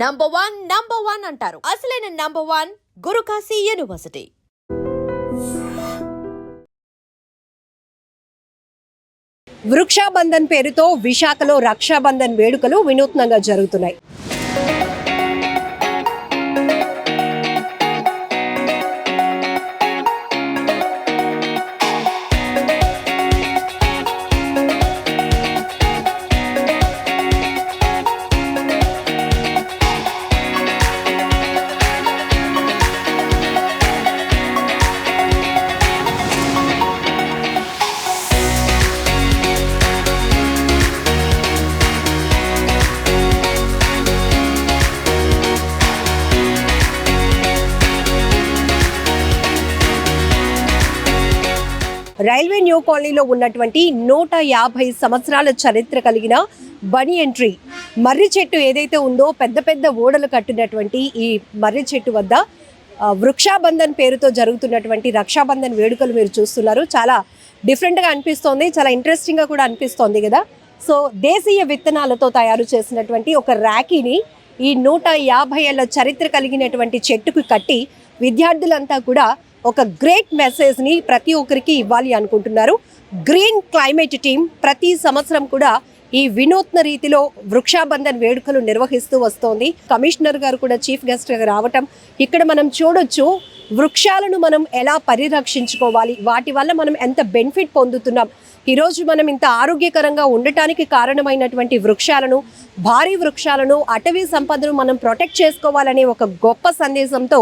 Number one number one అంటారు. అసలైన number one Gurukashi university Vrikshabandhan పేరుతో విశాఖలో రక్షాబంధన్ వేడుకలు వినూత్నంగా జరుగుతున్నాయి. రైల్వే న్యూ కాలనీలో ఉన్నటువంటి నూట యాభై సంవత్సరాల చరిత్ర కలిగిన బని ఎంట్రీ. మర్రి చెట్టు ఏదైతే ఉందో పెద్ద పెద్ద ఓడలు కట్టినటువంటి ఈ మర్రి చెట్టు వద్ద వృక్షాబంధన్ పేరుతో జరుగుతున్నటువంటి రక్షాబంధన్ వేడుకలు మీరు చూస్తున్నారు. చాలా డిఫరెంట్గా అనిపిస్తోంది చాలా ఇంట్రెస్టింగ్గా కూడా అనిపిస్తోంది కదా. సో దేశీయ విత్తనాలతో తయారు చేసినటువంటి ఒక ర్యాకీని ఈ నూట యాభై ఏళ్ళ చరిత్ర కలిగినటువంటి చెట్టుకు కట్టి విద్యార్థులంతా కూడా ఒక గ్రేట్ మెసేజ్ని ప్రతి ఒక్కరికి ఇవ్వాలి అనుకుంటున్నారు. గ్రీన్ క్లైమేట్ టీం ప్రతి సంవత్సరం కూడా ఈ వినూత్న రీతిలో వృక్షాబంధన్ వేడుకలు నిర్వహిస్తూ వస్తోంది. కమిషనర్ గారు కూడా చీఫ్ గెస్ట్గా రావటం ఇక్కడ మనం చూడొచ్చు. వృక్షాలను మనం ఎలా పరిరక్షించుకోవాలి? వాటి వల్ల మనం ఎంత బెనిఫిట్ పొందుతున్నాం? ఈరోజు మనం ఇంత ఆరోగ్యకరంగా ఉండటానికి కారణమైనటువంటి వృక్షాలను భారీ వృక్షాలను అటవీ సంపదను మనం ప్రొటెక్ట్ చేసుకోవాలనే ఒక గొప్ప సందేశంతో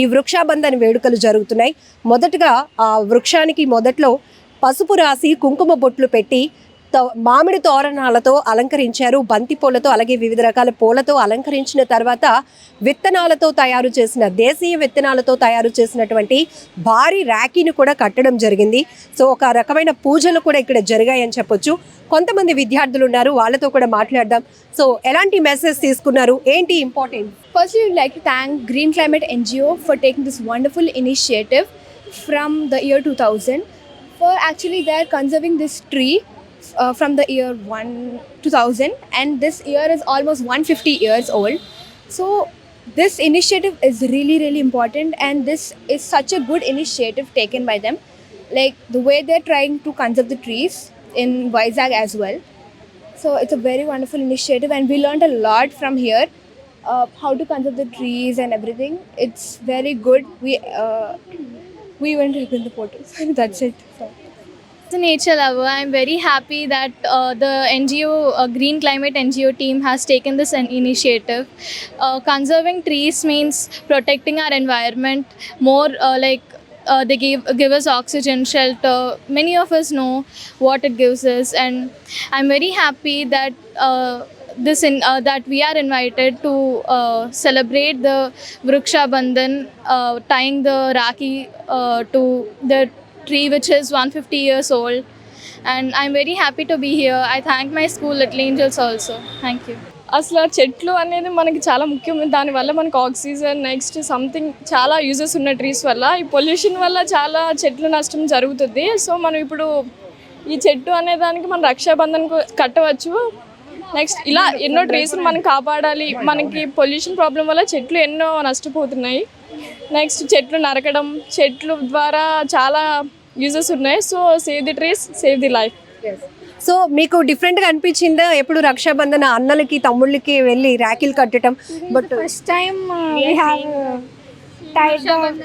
ఈ వృక్షాబంధన వేడుకలు జరుగుతున్నాయి. మొదటగా ఆ వృక్షానికి మొదట్లో పసుపు రాసి కుంకుమ బొట్లు పెట్టి మామిడి తోరణాలతో అలంకరించారు. బంతి పూలతో అలాగే వివిధ రకాల పూలతో అలంకరించిన తర్వాత విత్తనాలతో తయారు చేసిన దేశీయ విత్తనాలతో తయారు చేసినటువంటి భారీ ర్యాకీని కూడా కట్టడం జరిగింది. సో ఒక రకమైన పూజలు కూడా ఇక్కడ జరిగాయని చెప్పొచ్చు. కొంతమంది విద్యార్థులు ఉన్నారు వాళ్ళతో కూడా మాట్లాడదాం. సో ఎలాంటి మెసేజ్ తీసుకున్నారు? ఏంటి important Firstly, we would like to thank Green Climate NGO for taking this wonderful initiative from the year 2000 for actually they're conserving this tree. Uh, from the year 1 2000 and this year is almost 150 years old. So this initiative is really really important and this is such a good initiative taken by them like the way they're trying to conserve the trees in Vizag as well. So it's a very wonderful initiative, and we learned a lot from here. Uh, how to conserve the trees and everything. It's very good. We uh, we went to the photos. That's it. So. As a nature lover, I'm very happy that uh, the NGO, uh, Green Climate NGO team has taken this initiative. Uh, conserving trees means protecting our environment more uh, like uh, they give, give us oxygen, shelter. Many of us know what it gives us, and I'm very happy that. Uh, this in uh, that we are invited to uh, celebrate the Vriksha Bandhan, uh, tying the Rakhi uh, to the tree which is 150 years old. And i'm very happy to be here. I thank my school little angels also. Thank you. అసలు ఆ చెట్లు అనేది మనకి చాలా ముఖ్యం. దానివల్ల మనకు oxygen next something చాలా యూజెస్ ఉన్న ట్రీస్ వల్ల. ఈ పొల్యూషన్ వల్ల చాలా చెట్లు నష్టం జరుగుతుంది. సో మనం ఇప్పుడు ఈ చెట్టు అనే దానికి మనం రక్షాబంధన్ కట్టవచ్చు. నెక్స్ట్ ఇలా ఎన్నో ట్రీస్ మనం కాపాడాలి. మనకి పొల్యూషన్ ప్రాబ్లం వల్ల చెట్లు ఎన్నో నష్టపోతున్నాయి. నెక్స్ట్ చెట్లు నరకడం. చెట్లు ద్వారా చాలా యూజెస్ ఉన్నాయి. So save the trees save the life so మీకు డిఫరెంట్గా అనిపించిందా? ఎప్పుడు రక్షాబంధన అన్నలకి తమ్ముళ్ళకి వెళ్ళి ర్యాకిల్ కట్టడం? But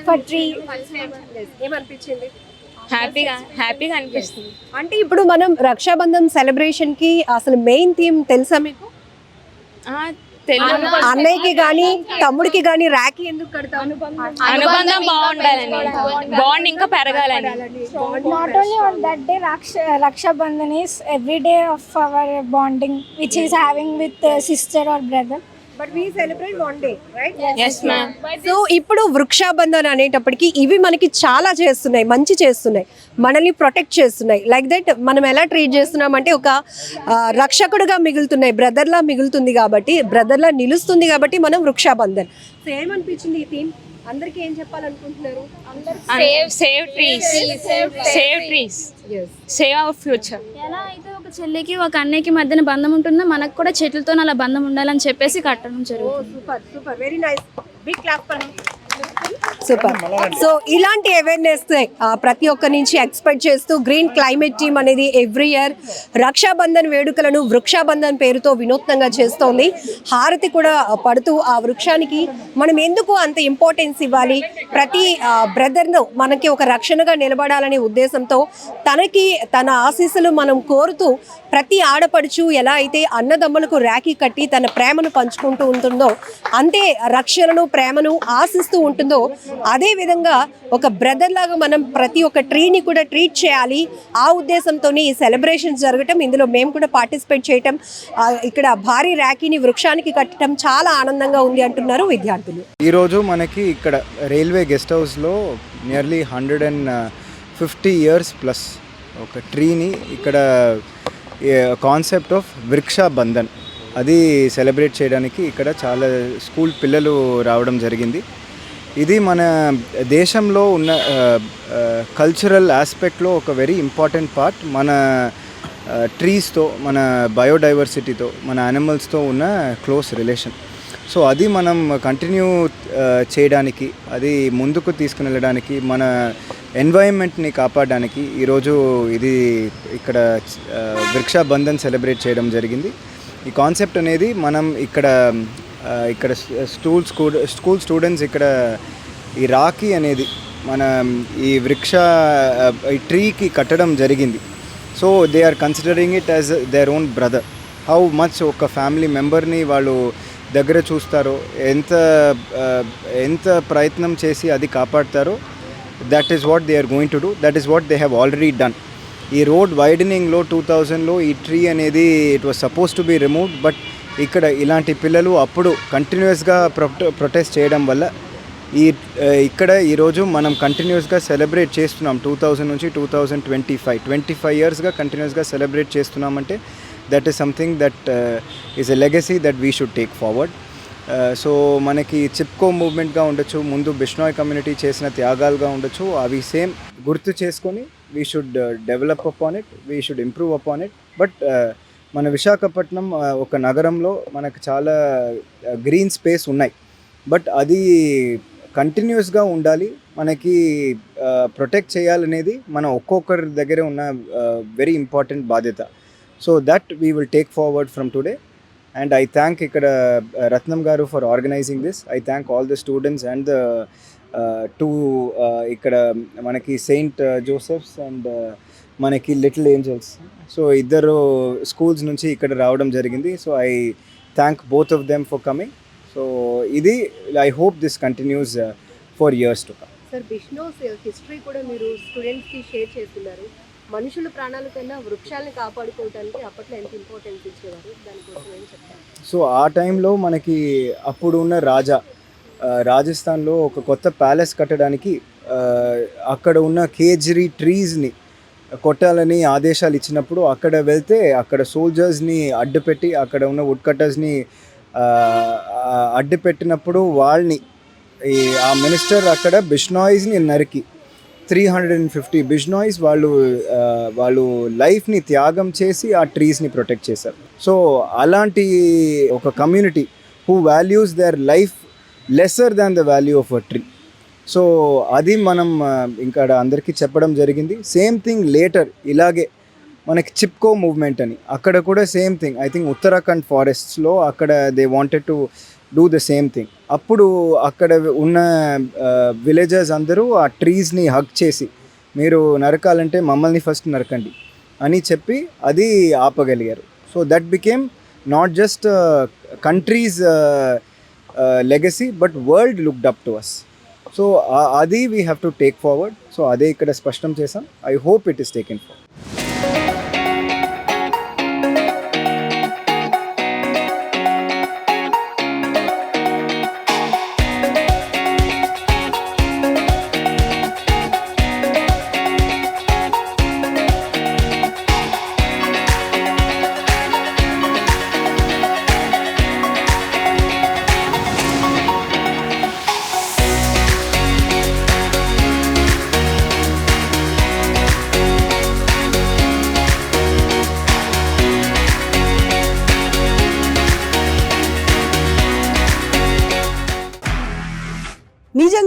for tree. ఏమనిపించింది? హ్యాపీగా హ్యాపీగా అనిపిస్తుంది. అంటే ఇప్పుడు మనం రక్షాబంధం సెలబ్రేషన్కి అసలు మెయిన్ థీమ్ తెలుసా మీకు? అన్నయ్యకి గానీ తమ్ముడికి గానీ రాఖీ ఎందుకు కడతాను అనుబంధం బాగుండాలని. బాండ్ ఇంకా పెరగాలని. Not only on that day Raksha Rakshabandhan is every day of our bonding which is having with sister or brother but we celebrate one day right yes ma'am so ఇప్పుడు వృక్షాబంధన్ అనేటప్పటికి ఇవి మనకి చాలా చేస్తున్నాయి మంచి చేస్తున్నాయి. మనల్ని ప్రొటెక్ట్ చేస్తున్నాయి. లైక్ దట్ మనం ఎలా ట్రీట్ చేస్తున్నామంటే ఒక రక్షకుడుగా మిగులుతున్నాయి బ్రదర్లా మిగులుతుంది కాబట్టి బ్రదర్లా నిలుస్తుంది కాబట్టి మనం వృక్షాబంధన్. సో ఏమనిపించింది ఈ థీమ్ అందరికీ ఏం చెప్పాలనుకుంటున్నారు? Save save trees save trees save our future ఎలా అయితే ఒక చెల్లికి ఒక అన్నయ్యకి మధ్యన బంధం ఉంటుందో మనకు కూడా చెట్లతో అలా బంధం ఉండాలని చెప్పేసి కట్టడం జరుగుతుంది. Super super. Very nice big clap super so ఇలాంటి అవేర్నెస్ ప్రతి ఒక్క నుంచి ఎక్స్పెక్ట్ చేస్తూ గ్రీన్ క్లైమేట్ టీమ్ అనేది ఎవ్రీ ఇయర్ రక్షాబంధన్ వేడుకలను వృక్షాబంధన్ పేరుతో వినూత్నంగా చేస్తోంది. హారతి కూడా పడుతూ ఆ వృక్షానికి మనం ఎందుకు అంత ఇంపార్టెన్స్ ఇవ్వాలి? ప్రతి బ్రదర్ను మనకి ఒక రక్షణగా నిలబడాలనే ఉద్దేశంతో తనకి తన ఆశీస్సులు మనం కోరుతూ ప్రతి ఆడపడుచు ఎలా అయితే అన్నదమ్ములకు రాఖీ కట్టి తన ప్రేమను పంచుకుంటూ ఉంటుందో అంతే రక్షణను ప్రేమను ఆశిస్తూ ఉంటుందో అదేవిధంగా ఒక బ్రదర్ లాగా మనం ప్రతి ఒక్క ట్రీని కూడా ట్రీట్ చేయాలి. ఆ ఉద్దేశంతో ఈ సెలబ్రేషన్స్ జరగటం ఇందులో మేము కూడా పార్టిసిపేట్ చేయటం ఇక్కడ భారీ ర్యాకీని వృక్షానికి కట్టడం చాలా ఆనందంగా ఉంది అంటున్నారు విద్యార్థులు. ఈరోజు మనకి ఇక్కడ రైల్వే గెస్ట్ హౌస్లో nearly hundred and fifty years plus ఒక ట్రీని ఇక్కడ కాన్సెప్ట్ ఆఫ్ వృక్ష బంధన్ అది సెలబ్రేట్ చేయడానికి ఇక్కడ చాలా స్కూల్ పిల్లలు రావడం జరిగింది. ఇది మన దేశంలో ఉన్న కల్చరల్ ఆస్పెక్ట్లో ఒక వెరీ ఇంపార్టెంట్ పార్ట్ మన ట్రీస్తో మన బయోడైవర్సిటీతో మన యానిమల్స్తో ఉన్న క్లోజ్ రిలేషన్ సో అది మనం కంటిన్యూ చేయడానికి అది ముందుకు తీసుకుని వెళ్ళడానికి మన ఎన్వైరన్మెంట్ని కాపాడడానికి ఈరోజు ఇది ఇక్కడ వృక్షాబంధన్ సెలబ్రేట్ చేయడం జరిగింది. ఈ కాన్సెప్ట్ అనేది మనం ఇక్కడ ఇక్కడ స్కూల్ స్కూల్ స్కూల్ స్టూడెంట్స్ ఇక్కడ ఈ రాఖీ అనేది మన ఈ వృక్ష ఈ ట్రీకి కట్టడం జరిగింది. So they are considering it as their own brother. How much ఒక ఫ్యామిలీ మెంబర్ని వాళ్ళు దగ్గర చూస్తారో ఎంత ఎంత ప్రయత్నం చేసి అది కాపాడతారో that is what they are going to do that is what they have already done ఈ రోడ్ వైడనింగ్లో టూ థౌజండ్లో ఈ ట్రీ అనేది it was suppose to be removed but ఇక్కడ ఇలాంటి పిల్లలు అప్పుడు కంటిన్యూస్గా ప్రొ ప్రొటెస్ట్ చేయడం వల్ల ఈ ఇక్కడ ఈరోజు మనం కంటిన్యూస్గా సెలబ్రేట్ చేస్తున్నాం టూ థౌజండ్ నుంచి two thousand twenty five twenty five ఇయర్స్గా కంటిన్యూస్గా సెలబ్రేట్ చేస్తున్నామంటే that is something that is a legacy that we should take forward so మనకి చిప్కో మూవ్మెంట్గా ఉండొచ్చు ముందు బిష్నాయ్ కమ్యూనిటీ చేసిన త్యాగాలుగా ఉండొచ్చు అవి సేమ్ గుర్తు చేసుకొని we should develop upon it we should improve upon it but మన విశాఖపట్నం ఒక నగరంలో మనకు చాలా గ్రీన్ స్పేస్ ఉన్నాయి. బట్ అది కంటిన్యూస్గా ఉండాలి. మనకి ప్రొటెక్ట్ చేయాలనేది మన ఒక్కొక్కరి దగ్గర ఉన్న వెరీ ఇంపార్టెంట్ బాధ్యత. So that we will take forward from today and I thank ఇక్కడ Ratnam garu for organizing this I thank all the students and the two ఇక్కడ మనకి సెయింట్ జోసెఫ్స్ అండ్ మనకి లిటిల్ ఏంజల్స్. సో ఇద్దరు schools నుంచి ఇక్కడ రావడం జరిగింది. So I thank both of them for coming. So ఇది I hope this continues for years to come. Sir Bishnois history కూడా మీరు స్టూడెంట్స్కి షేర్ చేస్తున్నారు. మనుషుల ప్రాణాల కన్నా వృక్షాలను కాపాడుకోవడానికి అప్పట్లో ఎంత ఇంపార్టెన్స్ ఇచ్చేవారు? దానికోసం ఏం చెప్తారు? సో ఆ టైంలో మనకి అప్పుడు ఉన్న రాజా రాజస్థాన్లో ఒక కొత్త ప్యాలెస్ కట్టడానికి అక్కడ ఉన్న కేజ్రీ ట్రీస్ని కొట్టాలని ఆదేశాలు ఇచ్చినప్పుడు అక్కడ వెళ్తే అక్కడ సోల్జర్స్ని అడ్డుపెట్టి అక్కడ ఉన్న వుడ్ కట్టర్స్ని అడ్డుపెట్టినప్పుడు వాళ్ళని ఈ ఆ మినిస్టర్ అక్కడ బిష్నాయిస్ని నరికి. Three hundred and fifty Bishnois వాళ్ళు వాళ్ళు లైఫ్ని త్యాగం చేసి ఆ ట్రీస్ని ప్రొటెక్ట్ చేశారు. సో అలాంటి ఒక community who values their life lesser than the value of a tree so అది మనం ఇంకా అందరికీ చెప్పడం జరిగింది. సేమ్ థింగ్ లేటర్ ఇలాగే మనకి చిప్కో మూవ్మెంట్ అని. అక్కడ కూడా same thing I think Uttarakhand ఫారెస్ట్స్లో అక్కడ they wanted to do the same thing అప్పుడు అక్కడ ఉన్న విలేజర్స్ అందరూ ఆ ట్రీస్ని హక్ చేసి మీరు నరకాలంటే మమ్మల్ని ఫస్ట్ నరకండి అని చెప్పి అది ఆపగలిగారు. So that became not just countries legacy but world looked up to us so అది we have to take forward so అదే ఇక్కడ స్పష్టం చేశాం. I hope it is taken forward